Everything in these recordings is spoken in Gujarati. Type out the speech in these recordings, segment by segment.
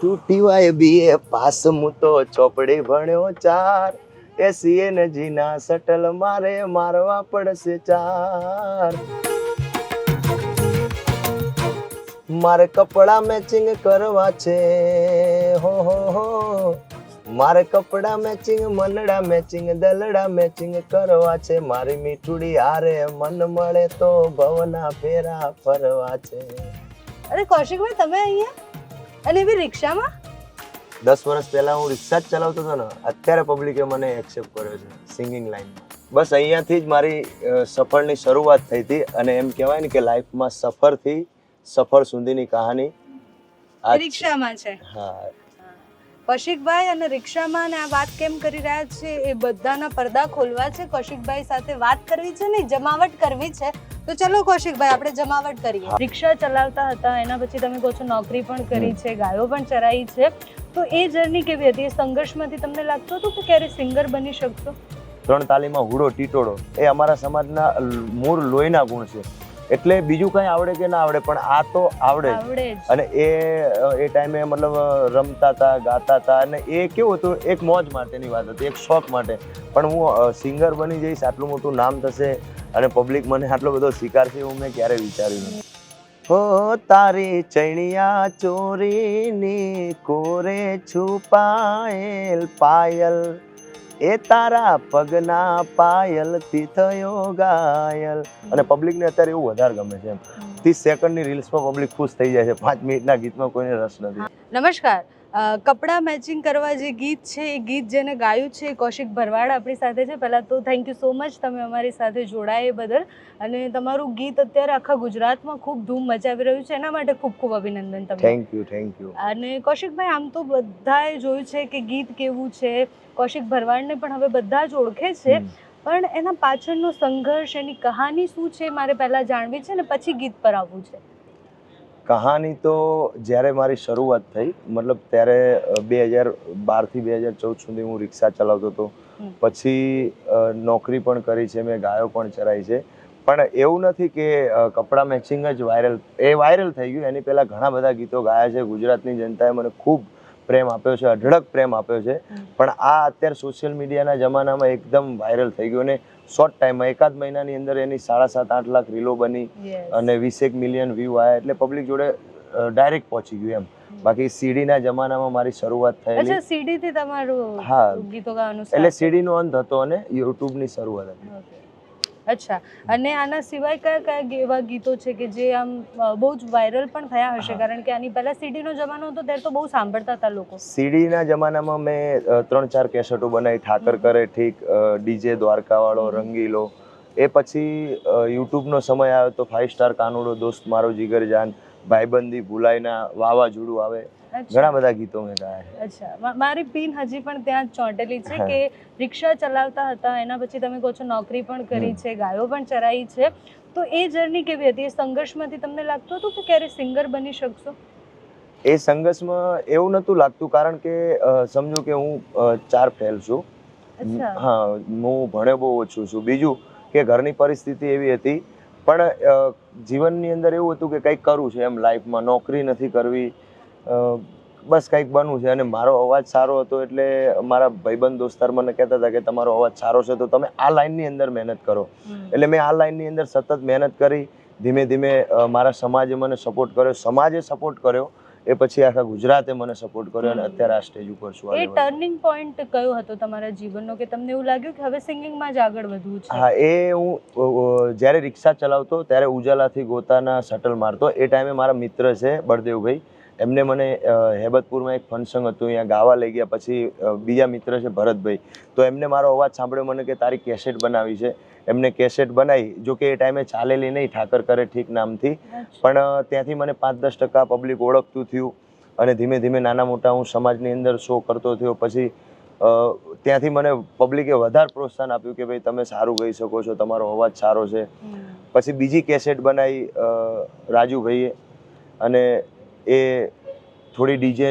તૂટી વાય બીએ પાસ, હું તો ચોપડી ભણ્યો ચાર. એ સીએનજી ના સટલ મારે મારવા પડશે ચાર. મારે કપડા મેચિંગ કરવા છે. હો હો હો. મારે કપડા મેચિંગ મનડા મેચિંગ દલડા મેચિંગ કરવા છે. મારી મીઠુડી હારે મન મળે તો ભવના ફેરા ફરવા છે. અરે કૌશિકભાઈ, તમે અહીંયા? અને એવી રિક્ષામાં? દસ વર્ષ પહેલા હું રિક્ષા જ ચલાવતો હતો ને અત્યારે પબ્લિકે મને એક્સેપ્ટ કર્યો છે સિંગિંગ લાઈન બસ અહીંયાથી જ મારી સફરની શરૂઆત થઈ હતી અને એમ કહેવાય ને કે લાઈફમાં સફરથી સફર સુધીની કહાની આ રિક્ષામાં છે. હા. કૌશિકભાઈ અને રિક્ષામાં ને આ વાત કેમ કરી રહ્યા છે એ બધાના પડદા ખોલવા છે. કૌશિકભાઈ સાથે વાત કરવી છે ને જમાવટ કરવી છે. તો ચલો કૌશિકભાઈ આપણે જમાવટ કરીએ. રિક્ષા ચલાવતા હતા એના પછી તમે કહો છો નોકરી પણ કરી છે ગાયો પણ ચરાઈ છે. તો એ જર્ની કેવી હતી? એ સંઘર્ષમાંથી તમને લાગતું હતું કે ક્યારે સિંગર બની શકશો? ત્રણ તાલીમાં હુડો ટીટોડો. એ અમારા સમાજના મૂળ લોહીના ગુણ છે. એટલે બીજું કંઈ આવડે કે ના આવડે પણ આ તો આવડે અને એ એ ટાઈમે મતલબ રમતા હતા ગાતા હતા અને એ કેવું હતું એક મોજ માટેની વાત હતી એક શોખ માટે. પણ હું સિંગર બની જઈશ આટલું મોટું નામ થશે અને પબ્લિક મને આટલો બધો સ્વીકારશે એવું મેં ક્યારે વિચાર્યું નથી. હો તારી ચણિયા ચોરીની કોરે છુપાયેલ પાયલ એ તારા પગના પાયલથી થયો ગાયલ. અને પબ્લિકને અત્યારે એવું વધારે ગમે છે એમ. ત્રીસ સેકન્ડની રીલ્સમાં પબ્લિક ખુશ થઈ જાય છે. પાંચ મિનિટના ગીતમાં કોઈને રસ નથી. નમસ્કાર. કપડાં મેચિંગ કરવા જે ગીત છે એ ગીત જેને ગાયું છે એ કૌશિક ભરવાડ આપણી સાથે છે. પહેલાં તો થેન્ક યુ સો મચ તમે અમારી સાથે જોડાયા એ બદલ. અને તમારું ગીત અત્યારે આખા ગુજરાતમાં ખૂબ ધૂમ મચાવી રહ્યું છે. એના માટે ખૂબ ખૂબ અભિનંદન તમને. થેન્ક યુ થેન્ક યુ અને કૌશિકભાઈ આમ તો બધાએ જોયું છે કે ગીત કેવું છે. કૌશિક ભરવાડને પણ હવે બધા જ ઓળખે છે. પણ એના પાછળનો સંઘર્ષ એની કહાની શું છે મારે પહેલાં જાણવી છે ને પછી ગીત પર આવવું છે. કહાની તો જ્યારે મારી શરૂઆત થઈ મતલબ ત્યારે બે હજાર બારથી બે હજાર ચૌદ સુધી હું રિક્ષા ચલાવતો હતો. પછી નોકરી પણ કરી છે મેં ગાયો પણ ચરાઈ છે. પણ એવું નથી કે કપડાં મેચિંગ જ વાયરલ એ વાયરલ થઈ ગયું. એની પહેલાં ઘણા બધા ગીતો ગાયા છે. ગુજરાતની જનતાએ મને ખૂબ પ્રેમ આપ્યો છે અઢળક પ્રેમ આપ્યો છે. પણ આ અત્યારે સોશિયલ મીડિયાના જમાનામાં એકદમ વાયરલ થઈ ગયું અને શોર્ટ ટાઈમમાં એકાદ મહિનાની અંદર એની સાડા સાત આઠ લાખ રીલો બની અને વીસેક મિલિયન વ્યૂ આવ્યા એટલે પબ્લિક જોડે ડાયરેક્ટ પહોંચી ગયું એમ. બાકી સીડીના જમાનામાં મારી શરૂઆત થયેલી અચ્છા સીડીથી તમારું હા. ગીતો ગાવાનું એટલે સીડીનો અંત હતો અને યુટ્યુબની શરૂઆત હતી. અચ્છા. અને આના સિવાય કયા કયા એવા ગીતો છે કે જે આમ બહુ જ વાયરલ પણ થયા હશે? કારણ કે આની પહેલા સીડીનો જમાનો હતો ત્યારે તો બહુ સાંભળતા હતા લોકો. સીડીના જમાનામાં મેં ત્રણ ચાર કેસેટો બનાવી. ઠાકર કરે ઠીક ડીજે દ્વારકાવાળો રંગીલો. એ પછી યુટ્યુબનો સમય આવ્યો તો ફાઇવ સ્ટાર કાનુડો દોસ્ત મારો જીગર જાન ભાઈબંધી ભૂલાઈના વાવાઝોડું આવે. ઘણા બધા ગીતો મેં ગાયા અચ્છા. મારી પિન હજી પણ ત્યાં ચોંટેલી છે કે રિક્ષા ચલાવતા હતા એના પછી તમે કહો છો નોકરી પણ કરી છે ગાયો પણ ચરાઈ છે. તો એ જર્ની કેવી હતી? એ સંઘર્ષમાંથી તમને લાગતું હતું કે ક્યારે સિંગર બની શકશો? એ સંઘર્ષમાં એવું નહોતું લાગતું કારણ કે સમજો કે હું ચાર ફેલ છું. હા હું ભણ્યો બહુ ઓછું છું. બીજું કે ઘરની પરિસ્થિતિ એવી હતી. પણ જીવનની અંદર એવું હતું કે કંઈક કરવું છે એમ લાઈફમાં નોકરી નથી કરવી. બસ કંઈક બનવું છે અને મારો અવાજ સારો હતો એટલે મારા ભાઈબંધ દોસ્તાર મને કહેતા હતા કે તમારો અવાજ સારો છે તો તમે આ લાઇનની અંદર મહેનત કરો. એટલે મેં આ લાઇનની અંદર સતત મહેનત કરી ધીમે ધીમે મારા સમાજે મને સપોર્ટ કર્યો. સમાજે સપોર્ટ કર્યો એ પછી આખા ગુજરાતે મને સપોર્ટ કર્યો અને અત્યારે આ સ્ટેજ ઉપર છું એ ટર્નિંગ પોઈન્ટ કયો હતો તમારા જીવનનો? કે તમને એવું લાગ્યું કે હવે સિંગિંગમાં જ આગળ વધવું છે? હા એ હું જ્યારે રિક્ષા ચલાવતો ત્યારે ઉજાલાથી ગોતાના શટલ મારતો. એ ટાઈમે મારા મિત્ર છે બળદેવભાઈ. એમને મને હેબતપુરમાં એક ફંક્શન હતું અહીંયા ગાવા લઈ ગયા. પછી બીજા મિત્ર છે ભરતભાઈ. તો એમને મારો અવાજ સાંભળ્યો મને કે તારી કેસેટ બનાવી છે. એમને કેસેટ બનાવી જો કે એ ટાઈમે ચાલેલી નહીં ઠાકર કરે ઠીક નામથી. પણ ત્યાંથી મને પાંચ દસ ટકા પબ્લિક ઓળખતું થયું. અને ધીમે ધીમે નાના મોટા હું સમાજની અંદર શો કરતો થયો. પછી ત્યાંથી મને પબ્લિકે વધારે પ્રોત્સાહન આપ્યું કે ભાઈ તમે સારું ગાઈ શકો છો તમારો અવાજ સારો છે. પછી બીજી કેસેટ બનાવી રાજુભાઈએ. અને એ થોડી ડીજે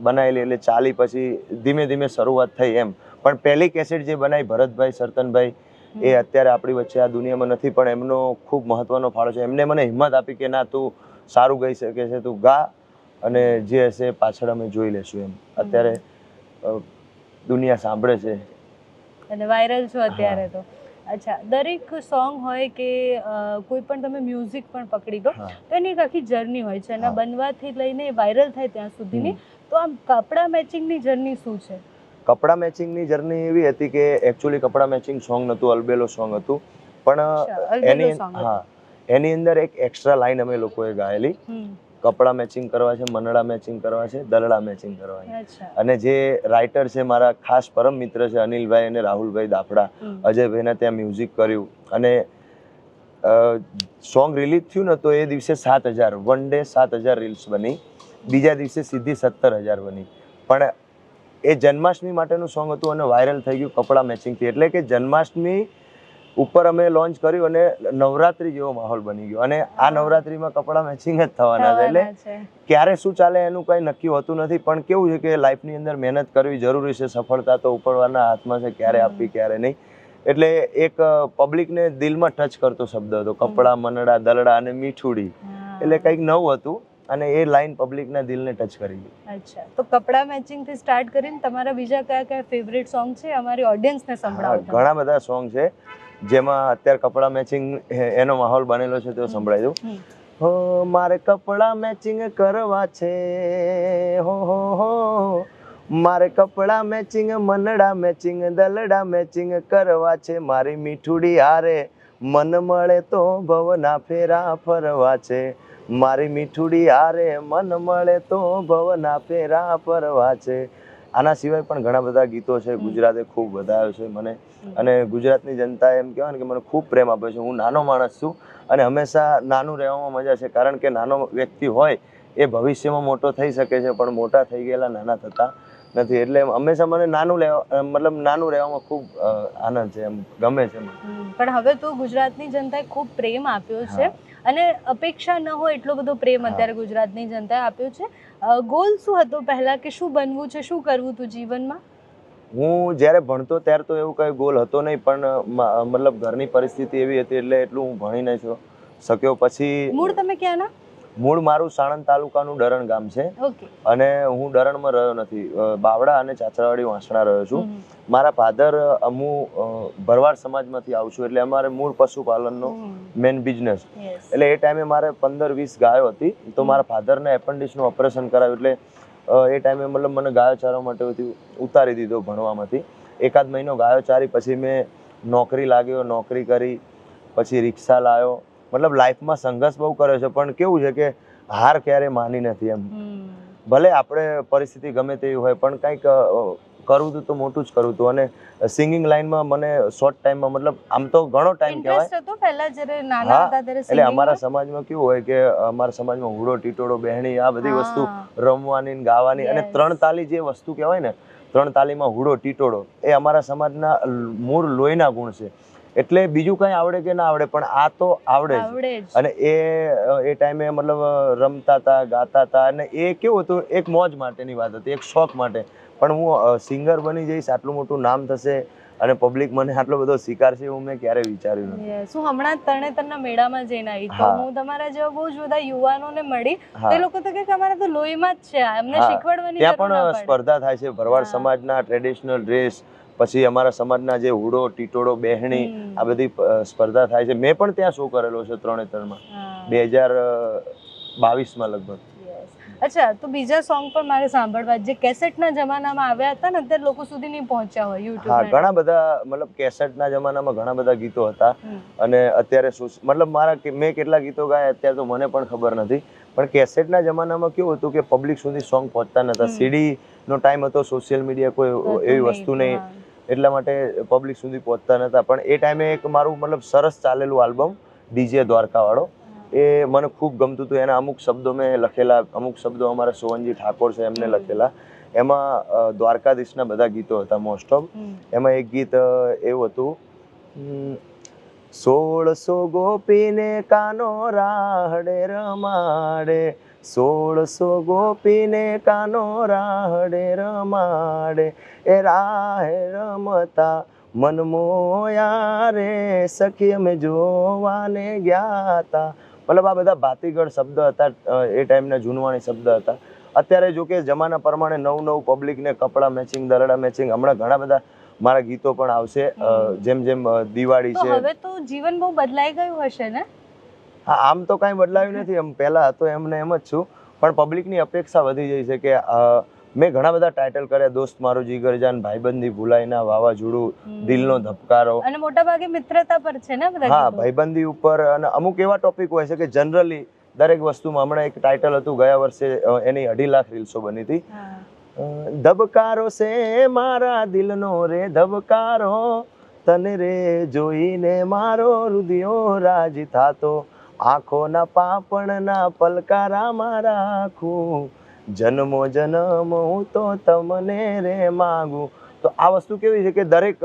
બનાવેલી એટલે ચાલી પછી ધીમે ધીમે શરૂઆત થઈ એમ. પણ પહેલી કેસેટ જે બનાવી ભરતભાઈ સરતનભાઈ એ અત્યારે આપણી વચ્ચે આ દુનિયામાં નથી પણ એમનો ખૂબ મહત્ત્વનો ફાળો છે. એમને મને હિંમત આપી કે ના તું સારું ગાઈ શકે છે તું ગા અને જે હશે એ પાછળ અમે જોઈ લેશું એમ. અત્યારે દુનિયા સાંભળે છે. અને વાયરલ છો અત્યારે તો. અચ્છા દરેક સોંગ હોય કે કોઈ પણ તમે મ્યુઝિક પણ પકડી દો તો એની એક આખી જર્ની હોય છે. એના બનવાથી લઈને વાયરલ થાય ત્યાં સુધીની. તો આમ કપડાં મેચિંગની જર્ની શું છે? કપડા મેચિંગની જર્ની એવી હતી કે એકચ્યુઅલી કપડા મેચિંગ સોંગ નહોતું અલબેલો સોંગ હતું. પણ એની હા એની અંદર એક એક્સ્ટ્રા લાઈન અમે લોકોએ ગાયેલી. કપડા મેચિંગ કરવા છે મનડા મેચિંગ કરવા છે દલડા મેચિંગ કરવા છે. અને જે રાઇટર છે મારા ખાસ પરમ મિત્ર છે અનિલભાઈ અને રાહુલભાઈ દાફડા. અજયભાઈને ત્યાં મ્યુઝિક કર્યું. અને સોંગ રિલીઝ થયું ને તો એ દિવસે સાત હજાર વન ડે સાત હજાર રીલ્સ બની. બીજા દિવસે સીધી સત્તર હજાર બની. પણ એ જન્માષ્ટમી માટેનું સોંગ હતું અને વાયરલ થઈ ગયું કપડાં મેચિંગથી એટલે કે જન્માષ્ટમી ઉપર અમે લોન્ચ કર્યું અને નવરાત્રી જેવો માહોલ બની ગયો. અને આ નવરાત્રીમાં કપડાં મેચિંગ જ થવાના છે. એટલે ક્યારે શું ચાલે એનું કંઈ નક્કી હોતું નથી પણ કેવું છે કે લાઈફની અંદર મહેનત કરવી જરૂરી છે સફળતા તો ઉપરવાના હાથમાં છે ક્યારે આપવી ક્યારે નહીં. એટલે એક પબ્લિકને દિલમાં ટચ કરતો શબ્દ હતો કપડા મનડા દલડા અને મીઠુડી. એટલે કંઈક નવું હતું અને એ લાઈન પબ્લિકના દિલને ટચ કરી ગઈ અચ્છા. તો કપડા મેચિંગથી સ્ટાર્ટ કરીને તમારા બીજા કયા કયા ફેવરેટ સોંગ છે? અમારી ઓડિયન્સને સંભળાવો ઘણા બધા સોંગ છે. જેમાં અત્યારે કપડાં મેચિંગ એનો માહોલ બનેલો છે તો સંભળાય દઉં. હો મારે કપડાં મેચિંગ કરવા છે. હો હો હો. મારે કપડા મેચિંગ મનડા મેચિંગ દલડા મેચિંગ કરવા છે. મારી મીઠુડી હારે મન મળે તો ભવના ફેરા ફરવા છે. મારી મીઠુડી હારે મન મળે તો ભવના ફેરા ફરવા છે. આના સિવાય પણ ઘણા બધા ગીતો છે ગુજરાતે ખૂબ વધાર્યો છે મને. અને ગુજરાતની જનતાએ એમ કહેવાય ને કે મને ખૂબ પ્રેમ આપ્યો છે. હું નાનો માણસ છું અને હંમેશા નાનું રહેવામાં મજા છે કારણ કે નાનો વ્યક્તિ હોય એ ભવિષ્યમાં મોટો થઈ શકે છે પણ મોટા થઈ ગયેલા નાના થતા નથી. એટલે હંમેશા મને નાનું લેવા મતલબ નાનું રહેવામાં ખૂબ આનંદ છે એમ ગમે છે મને. પણ હવે તો ગુજરાતની જનતાએ ખૂબ પ્રેમ આપ્યો છે. અને અપેક્ષા ન હોય એટલો બધો પ્રેમ અત્યારે ગુજરાતની જનતાએ આપ્યો છે. ગોલ શું હતો પહેલા કે શું બનવું છે? શું કરવું હતું જીવનમાં? હું જ્યારે ભણતો ત્યારે તો એવું કઈ ગોલ હતો નહીં પણ મતલબ ઘરની પરિસ્થિતિ એવી હતી એટલે એટલું હું ભણી નહીં છો- શક્યો પછી મૂળ તમે ક્યાંના? મૂળ મારું સાણંદ તાલુકાનું ડરણ ગામ છે. અને હું ડરણમાં રહ્યો નથી. બાવડા અને ચાચરાવાડી વાંસણા રહ્યો છું. મારા ફાધર હું ભરવાડ સમાજમાંથી આવું છું. એટલે અમારે મૂળ પશુપાલનનો મેન બિઝનેસ. એટલે એ ટાઈમે મારે પંદર વીસ ગાયો હતી. તો મારા ફાધરને એપેન્ડિક્સનું ઓપરેશન કરાવ્યું. એટલે એ ટાઈમે મતલબ મને ગાયો ચારવા માટે ઉતારી દીધો ભણવામાંથી. એકાદ મહિનો ગાયો ચારી પછી મેં નોકરી લાગ્યો નોકરી કરી પછી રિક્ષા લાવ્યો મતલબ લાઈફમાં સંઘર્ષ બહુ કર્યો છે પણ કેવું છે કે હાર ક્યારે માની નથી એમ. ભલે આપણે પરિસ્થિતિ ગમે તેવી હોય પણ કંઈક કરવું હતું તો મોટું જ કરવું હતું અને સિંગિંગ લાઈનમાં મને શોર્ટ ટાઈમમાં મતલબ આમ તો ઘણો ટાઈમ કહેવાય. હતો પહેલા જ્યારે નાના હા, હતા ત્યારે એટલે અમારા સમાજમાં કેવું હોય કે અમારા સમાજમાં હુડો ટીટોડો બહેણી આ બધી વસ્તુ રમવાની ગાવાની અને ત્રણ તાલી જે વસ્તુ કહેવાય ને ત્રણ તાલીમાં હુડો ટીટોડો એ અમારા સમાજના મૂળ લોહીના ગુણ છે. એટલે બીજું કંઈ આવડે કે ના આવડે પણ આ તો આવડે જ. અને એ એ ટાઈમે મતલબ રમતા હતા ગાતા હતા અને એ કેવું હતું એક મોજ માટેની વાત હતી એક શોખ માટે. પણ હું સિંગર બની જઈશ આટલું મોટું નામ થશે અને પબ્લિક મને આટલો બધો સ્વીકારશે એવું મેં ક્યારે વિચાર્યું નથી. શું હમણાં તરણેતરના મેળામાં જઈને આવી તો હું. તમારા જેવા બહુ જ બધા યુવાનોને મળી. તે લોકો તો કે અમારે તો લોહીમાં જ છે. આ. અમને શીખવાડવાની ત્યાં પણ સ્પર્ધા થાય છે. ભરવાડ સમાજના ટ્રેડિશનલ ડ્રેસ પછી અમારા સમાજના જે હુડો ટીટોડો બહેણી આ બધી સ્પર્ધા થાય છે. મેં પણ ત્યાં શો કરેલો છે ત્રણેતરમાં ત્રણમાં. બે હજાર બાવીસમાં લગભગ. અચ્છા તો બીજા સોંગ પણ મારે સાંભળવા જે કેસેટના જમાનામાં આવ્યા હતા ને અત્યારે લોકો સુધી નહીં પહોંચ્યા હોય હા ઘણા બધા મતલબ કેસેટના જમાનામાં ઘણા બધા ગીતો હતા. અને અત્યારે મતલબ મારા મેં કેટલા ગીતો ગાયા અત્યારે તો મને પણ ખબર નથી. પણ કેસેટના જમાનામાં કેવું હતું કે પબ્લિક સુધી સોંગ પહોંચતા નહોતા. સીડીનો ટાઈમ હતો સોશિયલ મીડિયા કોઈ એવી વસ્તુ નહીં. એટલા માટે પબ્લિક સુધી પહોંચતા નતા. પણ એ ટાઈમે એક મારું મતલબ સરસ ચાલેલું આલ્બમ ડીજે દ્વારકાવાળો. એ મને ખૂબ ગમતું હતું. એના અમુક શબ્દો મેં લખેલા અમુક શબ્દો અમારા સોવનજી ઠાકોર છે એમને લખેલા. એમાં દ્વારકાધીશના બધા ગીતો હતા મોસ્ટ ઓફ એમાં એક ગીત એવું હતું સોળસો ગોપીને કાનો રાહડે રમાડે સોળસો ગોપીને કાનો રાહડે રમાડે એ રાહે રમતા મન મોયા રે સખી અમે જોવાને ગયા હતા મતલબ આ બધા ભાતીગળ શબ્દ હતા એ ટાઈમના જૂનવાણી શબ્દ હતા. અત્યારે જો કે જમાના પ્રમાણે નવું નવું પબ્લિકને કપડાં મેચિંગ દરડા મેચિંગ હમણાં ઘણા બધા મારા ગીતો પણ આવશે જેમ જેમ દિવાળી છે. હવે તો જીવન બહુ બદલાઈ ગયું હશે ને? હા આમ તો કાંઈ બદલાયું નથી. એમ પહેલાં તો એમને એમ જ છું. પણ પબ્લિકની અપેક્ષા વધી જઈ છે કે મેં ઘણા બધા ટાઇટલ કર્યા. દોસ્ત મારો જીગરજાન ભાઈબંધી ભૂલાઈના વાવાઝોડું દિલનો ધબકારો. અને મોટા ભાગે મિત્રતા પર છે ને બધા હા ભાઈબંધી ઉપર અને અમુક એવા ટોપિક હોય છે કે જનરલી દરેક વસ્તુમાં હમણાં એક ટાઇટલ હતું ગયા વર્ષે એની અઢી લાખ રીલ્સો બની હતી. ધબકારો છે મારા દિલનો રે ધબકારો. તને રે જોઈને મારો રુદિયો રાજ થાતો. આંખોના પાપણના પલકારા મારા આખું જન્મો જન્મ હું તો તમને રે માગું. તો આ વસ્તુ કેવી છે કે દરેક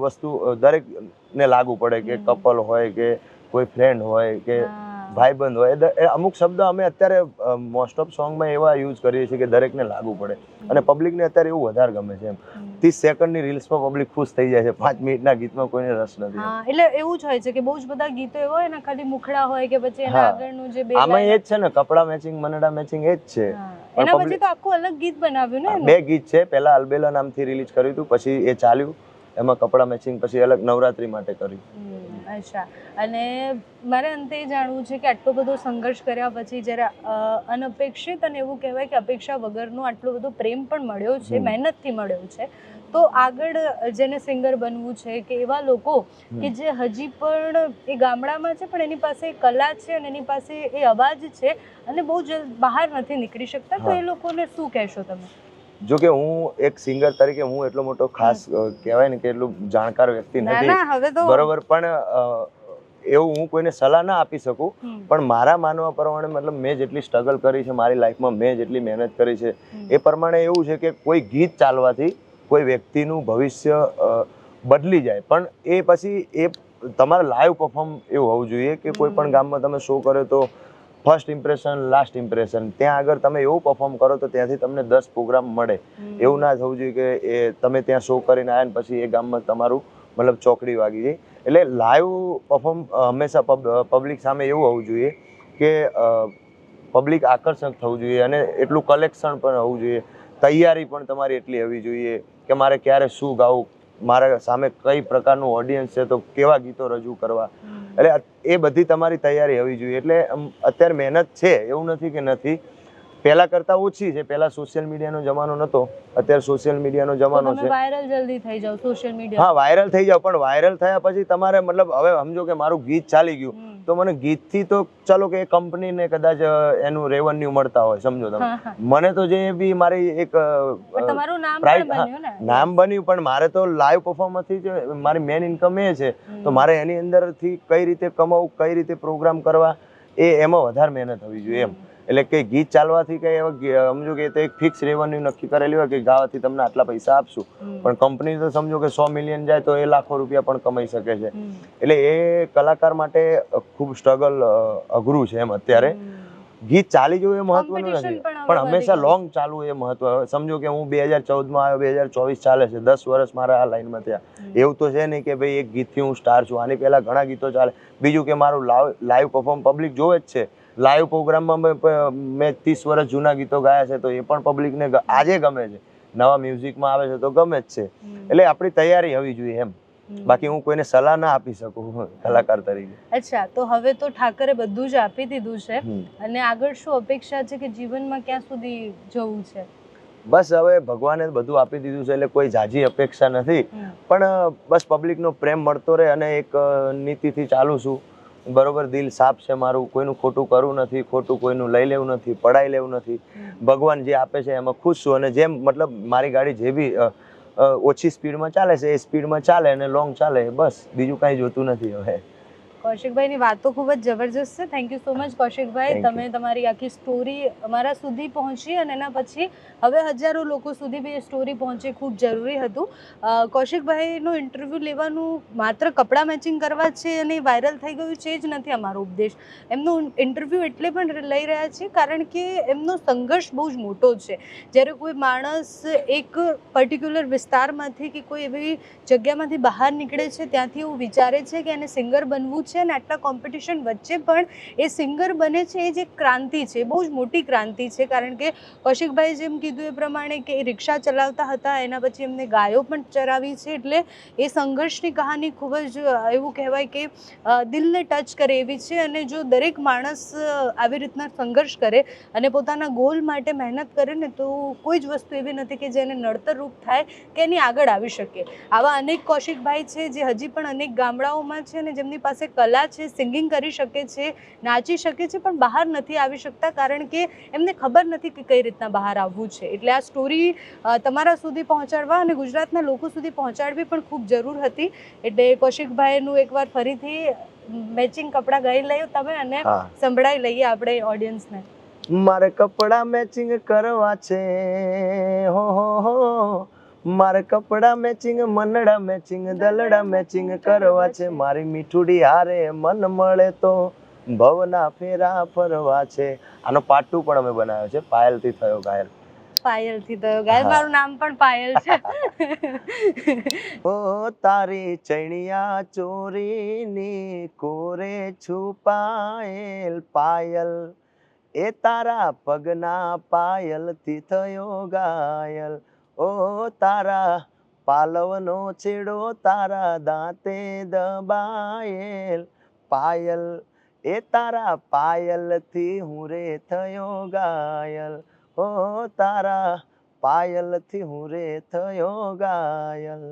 વસ્તુ દરેક દરેકને લાગુ પડે કે કપલ હોય કે કોઈ ફ્રેન્ડ હોય કે. ભાઈબંધ હોય. એ અમુક શબ્દ અમે અત્યારે મોસ્ટ ઓફ સોંગમાં એવા યુઝ કરીએ છીએ કે દરેકને લાગુ પડે. અને પબ્લિકને અત્યારે એવું વધારે ગમે છે એમ. ત્રીસ સેકન્ડની રીલ્સમાં પબ્લિક ખુશ થઈ જાય છે. પાંચ મિનિટના ગીતમાં કોઈને રસ નથી એટલે એવું જ હોય છે કે બહુ જ બધા ગીતો એવા હોય ને ખાલી મુખડા હોય કે પછી એના આગળનું જે આમાં એ જ છે ને કપડા મેચિંગ મનડા મેચિંગ એ જ છે. એના પછી તો આખું અલગ ગીત બનાવ્યું ને બે ગીત છે. પહેલા અલબેલા નામથી રિલીઝ કર્યું હતું પછી એ ચાલ્યું. એમાં કપડાં મેચિંગ પછી અલગ નવરાત્રી માટે કર્યું અચ્છા. અને મારે અંતે જાણવું છે કે આટલો બધો સંઘર્ષ કર્યા પછી જ્યારે અનપેક્ષિત અને એવું કહેવાય કે અપેક્ષા વગરનો આટલો બધો પ્રેમ પણ મળ્યો છે મહેનતથી મળ્યો છે તો આગળ જેને સિંગર બનવું છે કે એવા લોકો કે જે હજી પણ એ ગામડામાં છે પણ એની પાસે કલા છે અને એની પાસે એ અવાજ છે અને બહુ જલ્દ બહાર નથી નીકળી શકતા તો એ લોકોને શું કહેશો તમે? જો કે હું એક સિંગર તરીકે હું એટલો મોટો ખાસ કહેવાય ને કે એટલું જાણકાર વ્યક્તિ નથી. બરોબર પણ એવું હું કોઈને સલાહ ના આપી શકું. પણ મારા માનવા પ્રમાણે મતલબ મેં જેટલી સ્ટ્રગલ કરી છે મારી લાઈફમાં મેં જેટલી મહેનત કરી છે એ પ્રમાણે એવું છે કે કોઈ ગીત ચાલવાથી કોઈ વ્યક્તિનું ભવિષ્ય બદલી જાય. પણ એ પછી એ તમારે લાઈવ પરફોર્મ એવું હોવું જોઈએ કે કોઈ પણ ગામમાં તમે શો કર્યો તો ફર્સ્ટ ઇમ્પ્રેશન લાસ્ટ ઇમ્પ્રેશન ત્યાં આગળ તમે એવું પરફોર્મ કરો તો ત્યાંથી તમને દસ પ્રોગ્રામ મળે. એવું ના થવું જોઈએ કે એ તમે ત્યાં શો કરીને આવ્યા ને પછી એ ગામમાં તમારું મતલબ ચોકડી વાગી જાય. એટલે લાઈવ પરફોર્મ હંમેશા પબ્લિક સામે એવું હોવું જોઈએ કે પબ્લિક આકર્ષક થવું જોઈએ અને એટલું કલેક્શન પણ હોવું જોઈએ. તૈયારી પણ તમારી એટલી હોવી જોઈએ કે મારે ક્યારે શું ગાવું મારા સામે કઈ પ્રકારનું ઓડિયન્સ છે તો કેવા ગીતો રજૂ કરવા. એટલે એ બધી તમારી તૈયારી હોવી જોઈએ. એટલે અત્યારે મહેનત છે, એવું નથી કે નથી. પહેલા કરતાં ઓછી છે. પહેલા સોશિયલ મીડિયાનો જમાનો નહોતો અત્યારે સોશિયલ મીડિયાનો જમાનો છે. વાયરલ જલ્દી થઈ જાવ સોશિયલ મીડિયા હા વાયરલ થઈ જાવ પણ વાયરલ થયા પછી તમારે મતલબ હવે સમજો કે મારું ગીત ચાલી ગયું. તો મને ગીતથી તો ચાલો કે એ કંપનીને કદાચ એનું રેવન્યુ મળતા હોય સમજો તમે. મને તો જે બી મારી એક તમારું નામ નામ બન્યું પણ મારે તો લાઈવ પરફોર્મન્સથી જ મારી મેન ઇન્કમ એ છે. તો મારે એની અંદરથી કઈ રીતે કમાવું કઈ રીતે પ્રોગ્રામ કરવા એ એમાં વધારે મહેનત હોવી જોઈએ એમ. એટલે કે ગીત ચાલવાથી કંઈ એવા સમજો કે તે એક ફિક્સ રેવન્યુ નક્કી કરેલી હોય કે ગાવાથી તમને આટલા પૈસા આપશું. પણ કંપની તો સમજો કે સો મિલિયન જાય તો એ લાખો રૂપિયા પણ કમાઈ શકે છે. એટલે એ કલાકાર માટે ખૂબ સ્ટ્રગલ અઘરું છે એમ અત્યારે. ગીત ચાલી જવું એ મહત્વનું નથી. પણ હંમેશા લોંગ ચાલવું એ મહત્વ. સમજો કે હું બે હજાર ચૌદમાં આવ્યો બે હજાર ચોવીસ ચાલે છે. દસ વર્ષ મારા આ લાઈનમાં થયા. એવું તો છે નહીં કે ભાઈ એક ગીતથી હું સ્ટાર છું. આની પહેલાં ઘણા ગીતો ચાલે. બીજું કે મારું લાઈવ પરફોર્મ પબ્લિક જોવે જ છે. લાઈવ પ્રોગ્રામમાં મેં ત્રીસ વર્ષ જૂના ગીતો ગાયા છે તો એ પણ પબ્લિકને આજે ગમે છે. નવા મ્યુઝિકમાં આવે છે તો ગમે જ છે. એટલે આપણી તૈયારી હોવી જોઈએ એમ. બાકી હું કોઈને સલાહ ના આપી શકું કલાકાર તરીકે. અચ્છા તો હવે તો ઠાકરે બધું જ આપી દીધું છે. અને આગળ શું અપેક્ષા છે કે જીવનમાં ક્યાં સુધી જવું છે? બસ હવે ભગવાને બધું આપી દીધું છે એટલે કોઈ જાજી અપેક્ષા નથી. પણ બસ પબ્લિકનો પ્રેમ મળતો રહે અને એક નીતિથી ચાલું છું. બરોબર દિલ સાફ છે મારું કોઈનું ખોટું કરવું નથી ખોટું કોઈનું લઈ લેવું નથી પડાઈ લેવું નથી. ભગવાન જે આપે છે એમાં ખુશ છું અને જેમ મતલબ મારી ગાડી જે બી ઓછી સ્પીડમાં ચાલે છે એ સ્પીડમાં ચાલે અને લોંગ ચાલે બસ બીજું કાંઈ જોતું નથી હવે. કૌશિકભાઈની વાતો ખૂબ જ જબરજસ્ત છે. Thank you so much Kaushikbhai. તમે તમારી આખી સ્ટોરી અમારા સુધી પહોંચી અને એના પછી હવે હજારો લોકો સુધી બી એ સ્ટોરી પહોંચે ખૂબ જરૂરી હતું. કૌશિકભાઈનું ઇન્ટરવ્યૂ લેવાનું માત્ર કપડાં મેચિંગ કરવા છે અને વાયરલ થઈ ગયું છે જ નથી અમારો ઉપદેશ. એમનું ઇન્ટરવ્યૂ એટલે પણ લઈ રહ્યા છીએ કારણ કે એમનો સંઘર્ષ બહુ જ મોટો છે. જ્યારે કોઈ માણસ એક પર્ટિક્યુલર વિસ્તારમાંથી કે કોઈ એવી જગ્યામાંથી બહાર નીકળે છે ત્યાંથી એવું વિચારે છે કે એને સિંગર બનવું છે છે અને આટલા કોમ્પિટિશન વચ્ચે પણ એ સિંગર બને છે, એ જે ક્રાંતિ છે બહુ જ મોટી ક્રાંતિ છે. કારણ કે કૌશિકભાઈ જેમ કીધું એ પ્રમાણે કે એ રિક્ષા ચલાવતા હતા, એના પછી એમને ગાયો પણ ચરાવી છે. એટલે એ સંઘર્ષની કહાની ખૂબ જ એવું કહેવાય કે દિલને ટચ કરે એવી છે. અને જો દરેક માણસ આવી રીતના સંઘર્ષ કરે અને પોતાના ગોલ માટે મહેનત કરે ને, તો કોઈ જ વસ્તુ એવી નથી કે જેને નડતરરૂપ થાય કે એની આગળ આવી શકે. આવા અનેક કૌશિકભાઈ છે જે હજી પણ અનેક ગામડાઓમાં છે અને જેમની પાસે કલા છે સિંગિંગ કરી શકે છે નાચી શકે છે પણ બહાર નથી આવી શકતા કારણ કે એમને ખબર નથી કે કઈ રીતના બહાર આવવું છે. એટલે આ સ્ટોરી તમારા સુધી પહોંચાડવા અને ગુજરાતના લોકો સુધી પહોંચાડવી પણ ખૂબ જરૂર હતી. એટલે કૌશિકભાઈનું એકવાર ફરીથી મેચિંગ કપડાં ગઈ લઈએ તમે અને સંભળાઈ લઈએ આપણે ઓડિયન્સને મારે કપડાં મેચિંગ કરવા છે. હો હો હો. મારે કપડા મેચિંગ મનડા મેચિંગ દલડા મેચિંગ કરવા છે. મારી મીઠુડી હારે મન મળે તો ભવના ફેરા ફરવા છે. આનો પાર્ટ ટુ પણ અમે બનાવ્યો છે. પાયલથી થયો ઘાયલ. પાયલથી થયો ગાયલ મારું નામ પણ પાયલ છે. ઓ તારી ચણિયા ચોરીની કોરે છુપાયેલ પાયલ. એ તારા પગના પાયલથી થયો ઘાયલ. ઓ તારા પાલવનો છેડો તારા દાંતે દબાયેલ પાયલ. એ તારા પાયલથી હું રે થયો ગાયલ. ઓ તારા પાયલથી હું રે થયો ઘાયલ